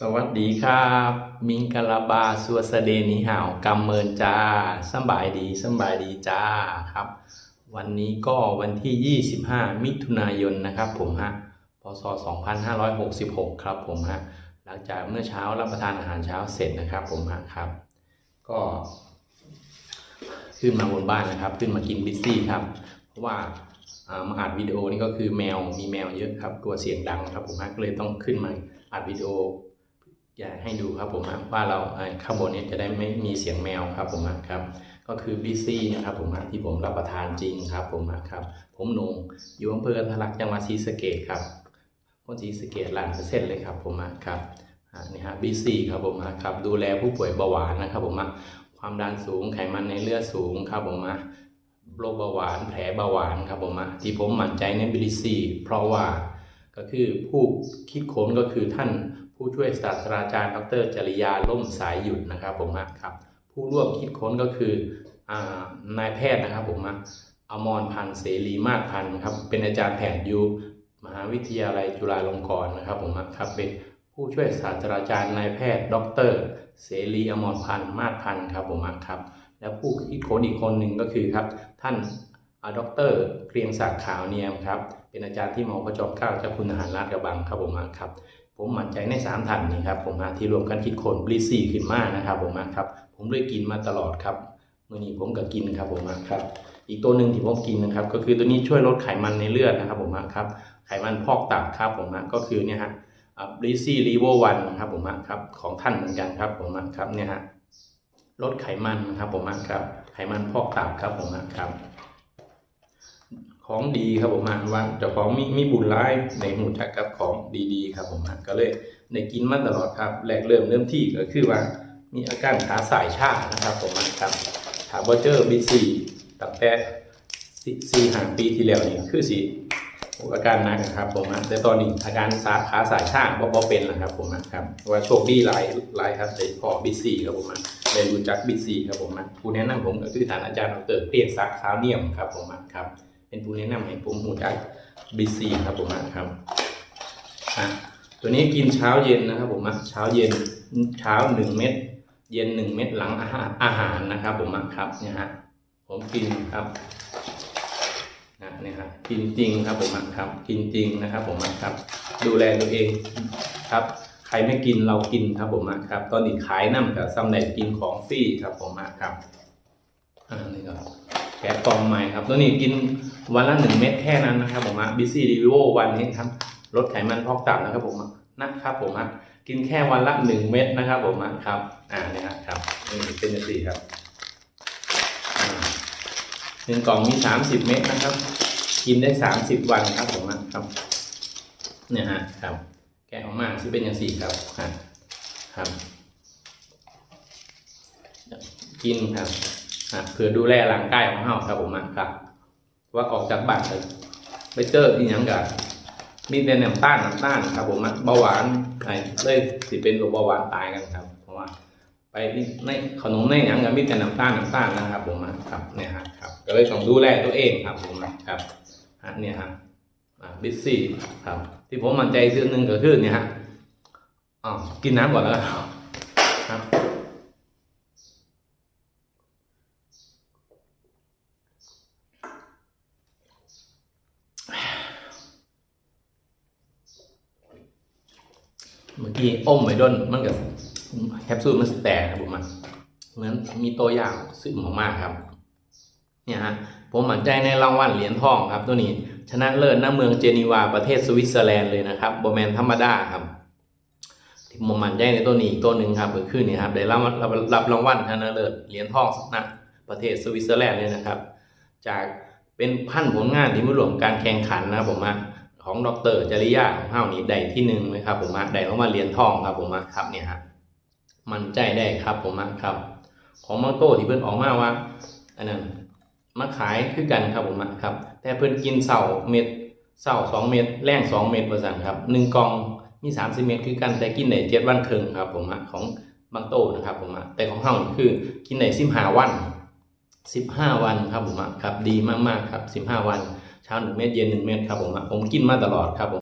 สวัสดีครับ มิงกะลาบาสัวสเดนิหาวกำเมินจ้าสบายดีสบายดีจ้าครับ วันนี้ก็วันที่ 25 มิถุนายนนะครับผมฮะพศ 2566 ครับผมฮะหลังจากเมื่อเช้ารับประทานอาหารเช้าเสร็จนะครับผมฮะครับ ก็ขึ้นมาบนบ้านนะครับ ขึ้นมากินบิซซี่ครับ เพราะว่าอ่ามาอัดวิดีโอนี่ก็คือแมวมีแมวเยอะครับกลัวเสียงดังครับผมฮะก็เลยต้องขึ้นมาอัดวิดีโอ อยากให้ดูครับผมว่าเราข้างบนเนี้จะได้ไม่มีเสียงแมวครับผมฮะครับ ก็คือบิซี่นะครับผมที่ผมรับประทานจริงครับผมฮะครับ ผมหนงอยู่อำเภอกันทะลักจังหวัดศรีสะเกษครับคนศรีสะเกษล้านเปอร์เซ็นเลยครับผมฮะครับนี่ฮะบิซี่ครับผมฮะครับ ดูแลผู้ป่วยเบาหวานนะครับผมความดันสูงไขมันในเลือดสูงครับผมโรคเบาหวานแผลเบาหวานครับผมที่ผมหมั่นใจในบิซี่เพราะว่าก็คือผู้คิดค้นก็คือท่าน ผู้ช่วยศาสตราจารย์ ดรจริยาล่มสายหยุดนะครับผมฮะครับ ผู้ร่วมคิดค้นก็คืออนายแพทย์นะครับผมฮะอมรพันธ์เสรีมาศพันธ์ครับ เป็นอาจารย์แพทย์อยู่มหาวิทยาลัยจุฬาลงกรณ์นะครับผมฮะครับเป็นผู้ช่วยศาสตราจารย์นายแพทย์ ดร เสรีอมรพันธ์มาศพันธ์ครับผมฮะครับ และผู้คิดค้นอีกคนหนึ่งก็คือครับท่านอดรเกรียงศักดิ์ขาวเนียมครับ เป็นอาจารย์ที่มอพระจอมเกล้าเจ้าคุณทหารราชกระบังครับผมครับ ผมมั่นใจในสามท่านนี้ครับผมมาที่รวมกันคิดคนบริซี่ขึ้นมานะครับผมมาครับ ผมเลยกินมาตลอดครับเมื่อนี้ผมก็กินครับผมมาครับ อีกตัวหนึ่งที่ผมกินนะครับ ก็คือตัวนี้ช่วยลดไขมันในเลือดนะครับผมมาครับไขมันพอกตับครับผมมาก็คือเนี่ยฮะบริซี่รีโววันครับผมมาครับของท่านเหมือนกันครับผมมาครับเนี่ยฮะลดไขมันนะครับผมมาครับไขมันพอกตับครับผมมาครับ ของดีครับผมฮะว่าเจ้าของมีมีบุญร้ายในหูจักกับของดีๆ ครับผมฮะก็เลยได้กินมาตลอดครับแรกเริ่มเริ่มที่ก็คือว่ามีอาการขาสายชานะครับผมฮะครับถามว่าเจอบิซีตั้งแต่สี่สี่ห้าปีที่แล้วนี่คือสิอาการหนักนะครับผมฮะแต่ตอนนี้อาการสาขาสายชาบ่บ่เป็นแล้วครับผมฮะครับว่าโชคดีหลายหลายครับได้พอบิซีครับผมฮะได้รู้จักบิซีครับผมฮะผู้แนะนำผมก็คือท่านอาจารย์ดรเตียงศักดิ์ขาวเนียมครับผมฮะครับ เป็นผู้แนะนำให้ผมหูจักบีซีครับผมอะครับอะตัวนี้กินเช้าเย็นนะครับผมอะเช้าเย็นเช้าหนึ่งเม็ดเย็นหนึ่งเม็ดหลังอาหารอาหารนะครับ ผมอะครับเนี่ยฮะผมกินครับนะเนี่ยฮะกินจริงครับผมอะครับกินจริงนะครับ ผมอะครับ ดูแลตัวเองครับ ใครไม่กินเรากินครับผมอะครับ ตอนนี้ขายน้ำกับซัมไดกินของฟรีครับผมอะครับอ่านี่ก็ แกะกล่องใหม่ครับตัวนี้กินวันละหนึ่งเม็ดแค่นั้นนะครับผมอะบิซี่รีวิโอวันนี้ครับลดไขมันพอกตับนะครับผมนะครับผมอะกินแค่วันละหนึ่งเม็ดนะครับผมอะครับ อ่าเนี่ยครับนี่เป็นย่างสี่ครับอ่าหนึ่งกล่องมีสามสิบเม็ดนะครับ กินได้สามสิบวันครับผมอะครับ เนี่ยฮะครับ แกะออกมาสิเป็นอย่างสี่ครับครับ กินครับะเพื่อดูแลร่างกายของเราครับผมครับ ว่าออกจากบ้านเลยไปเจอที่ยังกับมีแต่น้ำต้านน้ำต้านครับผมเบาหวานไอ้เลยสิเป็นโรคเบาหวานตายกันครับ เพราะว่า ไปในขนมในหยังกับมีแต่น้ำต้าลน้ำต้าลนะครับ ผมครับเนี่ยฮะครับ ก็เลยต้องดูแลตัวเองครับผมครับฮะเนี่ยฮะบิสซี่ครับ ที่ผมมั่นใจเรื่องหนึ่งก็คือเนี่ยฮะอ๋อกินน้ำก่อนแล้วกันครับ มื่อกี้อมไปด้นมันกับแคปซูลมันแตกครับผมมันเหมือนมีตัวอย่างซึ่งออกมาครับ เนี่ยฮะผมหมั่นใจในรางวัลเหรียญทองครับตัวนี้ ชนะเลิศณเมืองเจนีวาประเทศสวิตเซอร์แลนด์เลยนะครับโบแมนธรรมดาครับที่ผมหมั่นใจในตัวนี้อีกตัวหนึ่งครับก็คือนี่ครับได้รับรับรับรางวัลชนะเลิศเหรียญทองณประเทศสวิตเซอร์แลนด์เลยนะครับ จากเป็นพันผลงานที่มารวมการแข่งขันนะครับผมว่า ของดรจริยาของเฮานี่ได้ที่หนึ่งเลยครับ ผมมาได้รางวัลเรียญทองครับผมมาครับเนี่ยฮะมันใจได้ครับผมมาครับ ของมังโต้ที่เพิ่นออกมาว่าอันนั้นมาขายคือกันครับผมมาครับ แต่เพิ่นกินเสาเม็ดเสาสองเม็ดแรงสองเม็ดประสันครับหนึ่งกองมีสามสิบเม็ดคือกันแต่กินได้เจ็ดวันครึ่งครับผมมาของบางโต้นะครับผมมาแต่ของเฮานี่คือกินได้สิบห้าวันสิบห้าวันครับผมมาครับ ดีมากๆครับสิบห้าวัน เช้าหนึ่งเม็ดเย็นหนึ่งเม็ดครับผมอะผมกินมาตลอดครับผม